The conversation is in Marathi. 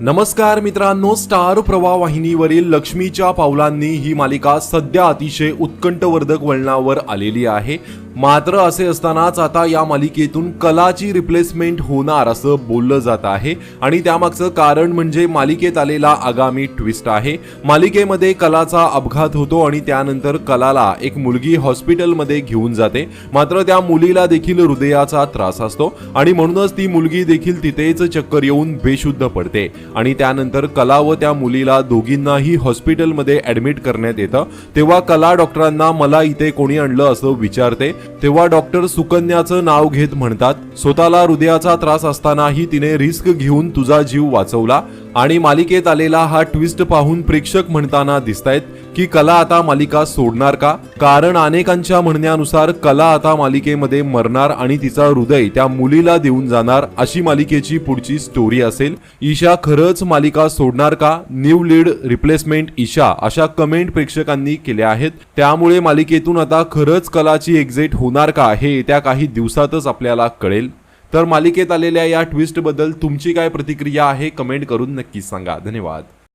नमस्कार मित्रांनो स्टार प्रवाह वाहिनीवरील लक्ष्मीच्या पावलांनी ही मालिका सध्या अतिशय उत्कंठवर्धक वळणावर आलेली आहे. मात्र असे असतानाच आता या मालिकेतून कलाची रिप्लेसमेंट होणार असं बोललं जात आहे. आणि त्यामागचं कारण म्हणजे मालिकेत आलेला आगामी ट्विस्ट आहे. मालिकेमध्ये कलाचा अपघात होतो आणि त्यानंतर कलाला एक मुलगी हॉस्पिटलमध्ये घेऊन जाते. मात्र त्या मुलीला देखील हृदयाचा त्रास असतो आणि म्हणूनच ती मुलगी देखील तिथेच चक्कर येऊन बेशुद्ध पडते. आणि त्यानंतर कला व त्या मुलीला दोघींनाही हॉस्पिटलमध्ये ऍडमिट करण्यात येतं. तेव्हा कला डॉक्टरांना मला इथे कोणी आणलं असं विचारते. तेव्हा डॉक्टर सुकन्याचं नाव घेत म्हणतात स्वतःला हृदयाचा त्रास असतानाही तिने रिस्क घेऊन तुझा जीव वाचवला आणि मालिकेत आलेला हा ट्विस्ट पाहून प्रेक्षक म्हणताना दिसतायत की कला आता मालिका सोडणार का? कारण अनेकांच्या म्हणण्यानुसार कला आता मालिकेमध्ये मरणार आणि तिचा हृदय त्या मुलीला देऊन जाणार अशी मालिकेची पुढची स्टोरी असेल. ईशा खरंच मालिका सोडणार का? न्यू लीड रिप्लेसमेंट ईशा अशा कमेंट प्रेक्षकांनी केल्या आहेत. त्यामुळे मालिकेतून आता खरंच कलाची एक्झिट होणार का हे येत्या काही दिवसातच आपल्याला कळेल. तर मालिकेत आलेल्या या ट्विस्टबद्दल तुमची काय प्रतिक्रिया आहे कमेंट करून नक्की सांगा. धन्यवाद.